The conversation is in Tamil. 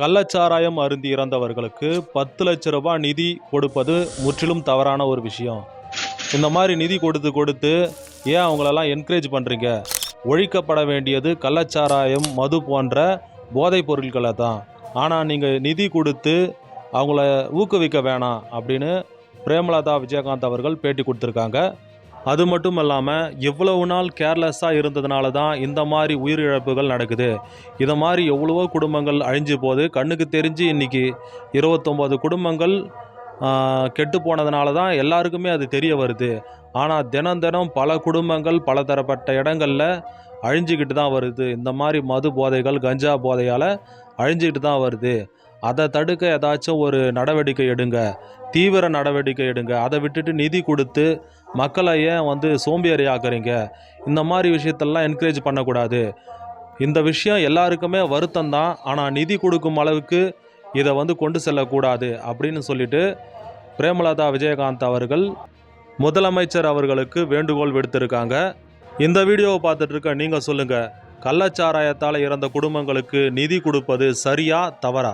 கள்ளச்சாராயம் அருந்தி இறந்தவர்களுக்கு பத்து லட்ச ரூபாய் நிதி கொடுப்பது முற்றிலும் தவறான ஒரு விஷயம். இந்த மாதிரி நிதி கொடுத்து கொடுத்து ஏன் அவங்களெல்லாம் என்கரேஜ் பண்ணுறீங்க ஒழிக்கப்பட வேண்டியது கள்ளச்சாராயம் மது போன்ற போதைப் பொருட்களை தான். ஆனால் நீங்கள் நிதி கொடுத்து அவங்கள ஊக்குவிக்க வேணாம் அப்படின்னு பிரேமலதா விஜயகாந்த் அவர்கள் பேட்டி கொடுத்துருக்காங்க. அது மட்டும் இல்லாமல் இவ்வளவு நாள் கேர்லெஸ்ஸாக இருந்ததுனால தான் இந்த மாதிரி உயிரிழப்புகள் நடக்குது. இதை மாதிரி எவ்வளவோ குடும்பங்கள் அழிஞ்சு போகுது கண்ணுக்கு தெரிஞ்சு இன்றைக்கி இருபத்தொம்போது குடும்பங்கள் கெட்டு போனதுனால தான் எல்லாருக்குமே அது தெரிய வருது. ஆனால் தினம் தினம் பல குடும்பங்கள் பலதரப்பட்ட இடங்களில் அழிஞ்சிக்கிட்டு தான் வருது. இந்த மாதிரி மது போதைகள் கஞ்சா போதையால் அழிஞ்சிக்கிட்டு தான் வருது. அதை தடுக்க ஏதாச்சும் ஒரு நடவடிக்கை எடுங்க. தீவிர நடவடிக்கை எடுங்க. அதை விட்டுட்டு நிதி கொடுத்து மக்களை ஏன் வந்து சோம்பேறி ஆக்குறீங்க இந்த மாதிரி விஷயத்தெல்லாம் என்கரேஜ் பண்ணக்கூடாது. இந்த விஷயம் எல்லாருக்குமே வருத்தம் தான். ஆனால் நிதி கொடுக்கும் அளவுக்கு இதை வந்து கொண்டு செல்லக்கூடாது அப்படின்னு சொல்லிட்டு பிரேமலதா விஜயகாந்த் அவர்கள் முதலமைச்சர் அவர்களுக்கு வேண்டுகோள் விடுத்திருக்காங்க. இந்த வீடியோவை பார்த்துட்ருக்க நீங்கள் சொல்லுங்கள் கள்ளச்சாராயத்தால் இறந்த குடும்பங்களுக்கு நிதி கொடுப்பது சரியா தவறா?